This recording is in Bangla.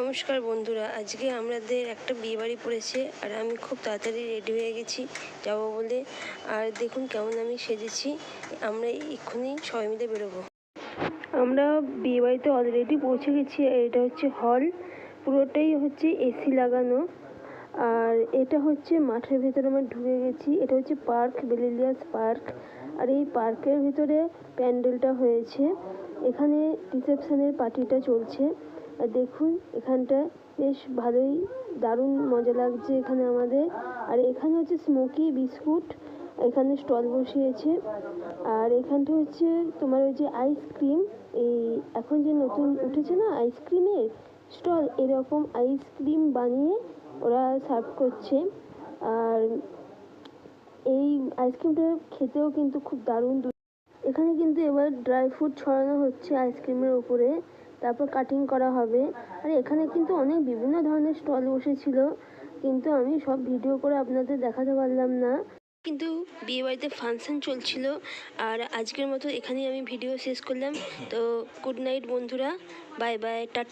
নমস্কার বন্ধুরা, আজকে আমাদের একটা বিয়ে বাড়ি পড়েছে আর আমি খুব তাড়াতাড়ি রেডি হয়ে গেছি, যাব বলে। আর দেখুন কেমন আমি সেজেছি, আমরা এক্ষুনি সবাই মিলে বেরোবো। আমরা বিয়ে বাড়িতে অলরেডি পৌঁছে গেছি এটা হচ্ছে হল পুরোটাই হচ্ছে এসি লাগানো। আর এটা হচ্ছে মাঠের ভেতরে আমরা ঢুকে গেছি, এটা হচ্ছে পার্ক, বেলিলিয়াস পার্ক। আর এই পার্কের ভিতরে প্যান্ডেলটা হয়েছে, এখানে রিসেপশনের পার্টিটা চলছে। আর দেখুন, এখানটা বেশ ভালোই দারুণ মজা লাগছে এখানে আমাদের। আর এখানে হচ্ছে স্মোকি বিস্কুট এখানে স্টল বসিয়েছে। আর এখানটা হচ্ছে তোমার ওই যে আইসক্রিম এই এখন যে নতুন উঠেছে না আইসক্রিমের স্টল এরকম আইসক্রিম বানিয়ে ওরা সার্ভ করছে। আর এই আইসক্রিমটা খেতেও কিন্তু খুব দারুণ এখানে কিন্তু এবার ড্রাই ফ্রুট ছড়ানো হচ্ছে আইসক্রিমের উপরে। তারপর কাটিং করা হবে। আর এখানে কিন্তু অনেক বিভিন্ন ধরনের স্টল বসেছিল। কিন্তু আমি সব ভিডিও করে আপনাদের দেখাতে পারলাম না। কিন্তু বিয়েবাড়িতে ফাংশান চলছিল। আর আজকের মতো এখানেই আমি ভিডিও শেষ করলাম। তো গুড নাইট বন্ধুরা। Bye bye tata.